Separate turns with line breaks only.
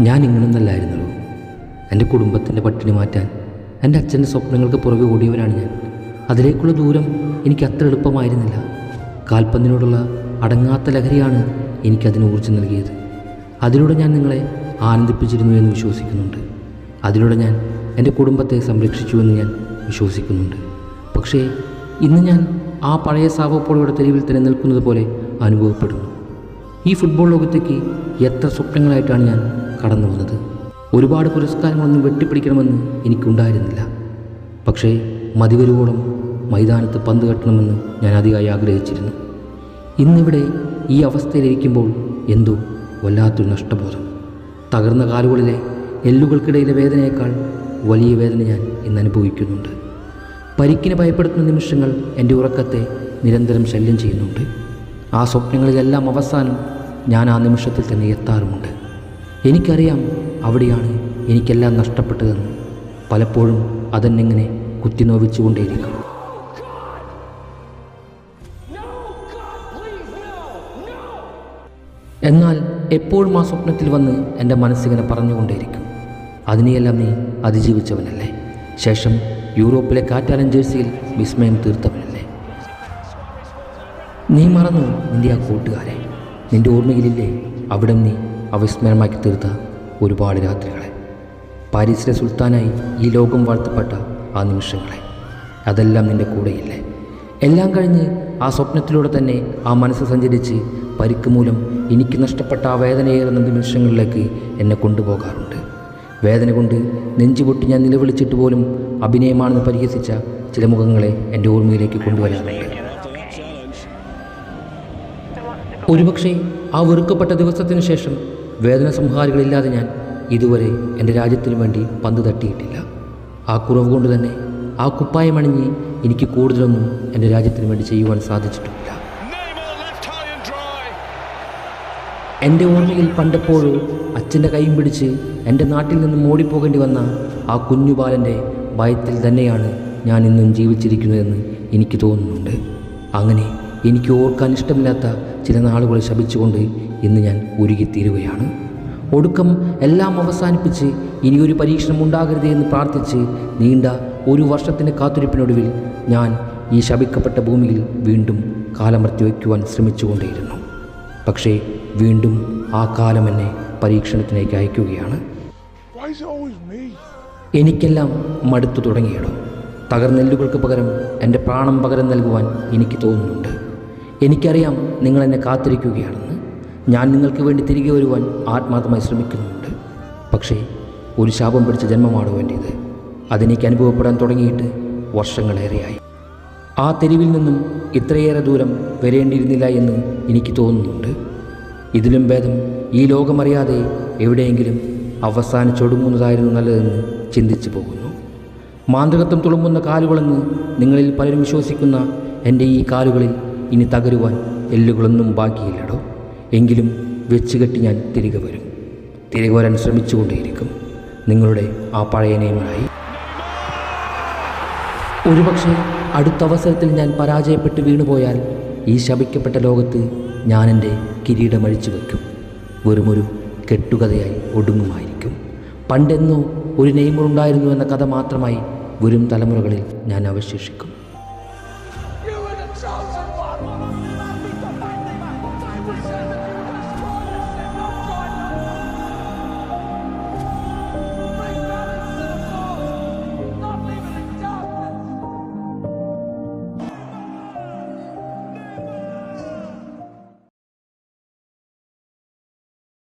ഞാൻ ഇങ്ങനൊന്നല്ലായിരുന്നുള്ളൂ എന്റെ കുടുംബത്തിന്റെ പട്ടിണി മാറ്റാൻ എന്റെ അച്ഛന്റെ സ്വപ്നങ്ങൾക്ക് പുറകെ ഓടിയവനാണ് ഞാൻ. അതിലേക്കുള്ള ദൂരം എനിക്ക് അത്ര എളുപ്പമായിരുന്നില്ല. കാൽപ്പന്തിനോടുള്ള അടങ്ങാത്ത ലഹരിയാണ് എനിക്കതിന് ഊർജം നൽകിയത്. അതിലൂടെ ഞാൻ നിങ്ങളെ ആനന്ദിപ്പിച്ചിരുന്നു എന്ന് വിശ്വസിക്കുന്നുണ്ട്. അതിലൂടെ ഞാൻ എന്റെ കുടുംബത്തെ സംരക്ഷിച്ചു എന്ന് ഞാൻ വിശ്വസിക്കുന്നുണ്ട്. പക്ഷേ ഇന്ന് ഞാൻ ആ പഴയ സാവോപ്പോളയുടെ തെരുവിൽ തന്നെ നിൽക്കുന്നത് പോലെ അനുഭവപ്പെടുന്നു. ഈ ഫുട്ബോൾ ലോകത്തേക്ക് എത്ര സ്വപ്നങ്ങളായിട്ടാണ് ഞാൻ കടന്നു വന്നത്. ഒരുപാട് പുരസ്കാരങ്ങളൊന്നും വെട്ടിപ്പിടിക്കണമെന്ന് എനിക്കുണ്ടായിരുന്നില്ല. പക്ഷേ മതിവരുവോളം മൈതാനത്ത് പന്ത് കെട്ടണമെന്ന് ഞാൻ അധികമായി ആഗ്രഹിച്ചിരുന്നു. ഇന്നിവിടെ ഈ അവസ്ഥയിലിരിക്കുമ്പോൾ എന്തോ വല്ലാത്തൊരു നഷ്ടബോധം. തകർന്ന കാലുകളിലെ എല്ലുകൾക്കിടയിലെ വേദനയേക്കാൾ വലിയ വേദന ഞാൻ ഇന്ന് അനുഭവിക്കുന്നുണ്ട്. പരിക്കിനെ ഭയപ്പെടുത്തുന്ന നിമിഷങ്ങൾ എന്റെ ഉറക്കത്തെ നിരന്തരം ശല്യം ചെയ്യുന്നുണ്ട്. ആ സ്വപ്നങ്ങളിലെല്ലാം അവസാനം ഞാൻ ആ നിമിഷത്തിൽ തന്നെ എത്താറുമുണ്ട്. എനിക്കറിയാം അവിടെയാണ് എനിക്കെല്ലാം നഷ്ടപ്പെട്ടതെന്ന്. പലപ്പോഴും അതെന്നെങ്ങനെ കുത്തിനോവിച്ചുകൊണ്ടേയിരിക്കും. എന്നാൽ എപ്പോഴും ആ സ്വപ്നത്തിൽ വന്ന് എന്റെ മനസ്സിങ്ങനെ പറഞ്ഞുകൊണ്ടേയിരിക്കും? അതിനെയെല്ലാം നീ അതിജീവിച്ചവനല്ലേ? ശേഷം യൂറോപ്പിലെ കാറ്റാലൻ ജേഴ്സിയിൽ വിസ്മയം തീർത്തവനല്ലേ? നീ മറന്നു നിന്റെ ആ കൂട്ടുകാരെ. നിന്റെ ഓർമ്മയിലില്ലേ? അവിടെ നീ അവിസ്മരണമാക്കി തീർത്ത ഒരുപാട് രാത്രികളെ. പാരീസിലെ സുൽത്താനായി ഈ ലോകം വാഴ്ത്തപ്പെട്ട ആ നിമിഷങ്ങളെ. അതെല്ലാം നിന്റെ കൂടെയില്ലേ? എല്ലാം കഴിഞ്ഞ് ആ സ്വപ്നത്തിലൂടെ തന്നെ ആ മനസ്സ് സഞ്ചരിച്ച് പരിക്ക് മൂലം എനിക്ക് നഷ്ടപ്പെട്ട ആ വേദനയേറുന്ന നിമിഷങ്ങളിലേക്ക് എന്നെ കൊണ്ടുപോകാറുണ്ട്. വേദന കൊണ്ട് നെഞ്ചുപൊട്ടി ഞാൻ നിലവിളിച്ചിട്ട് പോലും അഭിനയമാണെന്ന് പരിഹസിച്ച ചില മുഖങ്ങളെ എന്റെ ഓർമ്മയിലേക്ക് കൊണ്ടുവരാറുണ്ട്. ഒരുപക്ഷെ ആ വെറുക്കപ്പെട്ട ദിവസത്തിന് ശേഷം വേദന സംഹാരികളില്ലാതെ ഞാൻ ഇതുവരെ എന്റെ രാജ്യത്തിനു വേണ്ടി പന്ത് തട്ടിയിട്ടില്ല. ആ കുറവ് കൊണ്ട് തന്നെ ആ കുപ്പായമണിഞ്ഞ് എനിക്ക് കൂടുതലൊന്നും എന്റെ രാജ്യത്തിന് വേണ്ടി ചെയ്യുവാൻ സാധിച്ചിട്ടുമില്ല എന്റെ ഓർമ്മയിൽ പണ്ടെപ്പോഴോ അച്ഛന്റെ കൈയും പിടിച്ച് എന്റെ നാട്ടിൽ നിന്നും ഓടിപ്പോകേണ്ടി വന്ന ആ കുഞ്ഞു ബാലന്റെ ഭയത്തിൽ തന്നെയാണ് ഞാൻ ഇന്നും ജീവിച്ചിരിക്കുന്നതെന്ന് എനിക്ക് തോന്നുന്നുണ്ട്. അങ്ങനെ എനിക്ക് ഓർക്കാൻ ഇഷ്ടമില്ലാത്ത ചില നാളുകൾ ശപിച്ചുകൊണ്ട് ഇന്ന് ഞാൻ ഉരുകിത്തീരുകയാണ്. ഒടുക്കം എല്ലാം അവസാനിപ്പിച്ച് ഇനിയൊരു പരീക്ഷണം ഉണ്ടാകരുതേ എന്ന് പ്രാർത്ഥിച്ച് നീണ്ട ഒരു വർഷത്തിന്റെ കാത്തിരിപ്പിനൊടുവിൽ ഞാൻ ഈ ശപിക്കപ്പെട്ട ഭൂമിയിൽ വീണ്ടും കാലമർത്തി വയ്ക്കുവാൻ ശ്രമിച്ചുകൊണ്ടേയിരുന്നു. പക്ഷേ വീണ്ടും ആ കാലം എന്നെ പരീക്ഷണത്തിലേക്ക് അയക്കുകയാണ്? എനിക്കെല്ലാം മടുത്തു തുടങ്ങിയിടും. തകർനെല്ലുകൾക്ക് പകരം എന്റെ പ്രാണം പകരം നൽകുവാൻ എനിക്ക് തോന്നുന്നുണ്ട്. എനിക്കറിയാം നിങ്ങൾ എന്നെ കാത്തിരിക്കുകയാണെന്ന്. ഞാൻ നിങ്ങൾക്ക് വേണ്ടി തിരികെ വരുവാൻ ആത്മാർത്ഥമായി ശ്രമിക്കുന്നുണ്ട്. പക്ഷേ ഒരു ശാപം പിടിച്ച ജന്മമാണ് വേണ്ടിയത് അതെനിക്ക് അനുഭവപ്പെടാൻ തുടങ്ങിയിട്ട് വർഷങ്ങളേറെയായി. ആ തെരുവിൽ നിന്നും ഇത്രയേറെ ദൂരം വരേണ്ടിയിരുന്നില്ല എന്ന് എനിക്ക് തോന്നുന്നുണ്ട്. ഇതിലും ഭേദം ഈ ലോകമറിയാതെ എവിടെയെങ്കിലും അവസാനിച്ചൊടുങ്ങുന്നതായിരുന്നു നല്ലതെന്ന് ചിന്തിച്ചു പോകുന്നു. മാന്ത്രികത്വം തുളുമ്പുന്ന കാലുകളെന്ന് നിങ്ങളിൽ പലരും വിശ്വസിക്കുന്ന എന്റെ ഈ കാലുകളിൽ ഇനി തകരുവാൻ എല്ലുകളൊന്നും ബാക്കിയില്ലടോ എങ്കിലും വെച്ച് കെട്ടി ഞാൻ തിരികെ വരും. തിരികെ വരാൻ ശ്രമിച്ചുകൊണ്ടേയിരിക്കും. നിങ്ങളുടെ ആ പഴയ നിയമനായി. ഒരുപക്ഷെ അടുത്ത അവസരത്തിൽ ഞാൻ പരാജയപ്പെട്ട് വീണുപോയാൽ ഈ ശപിക്കപ്പെട്ട ലോകത്ത് ഞാൻ എന്റെ കിരീടം അഴിച്ചു വയ്ക്കും. വെറുമൊരു കെട്ടുകഥയായി ഒടുങ്ങുമായിരിക്കും. പണ്ടെന്നോ ഒരു നെയ്മറുണ്ടായിരുന്നു എന്ന കഥ മാത്രമായി വരും തലമുറകളിൽ ഞാൻ അവശേഷിക്കും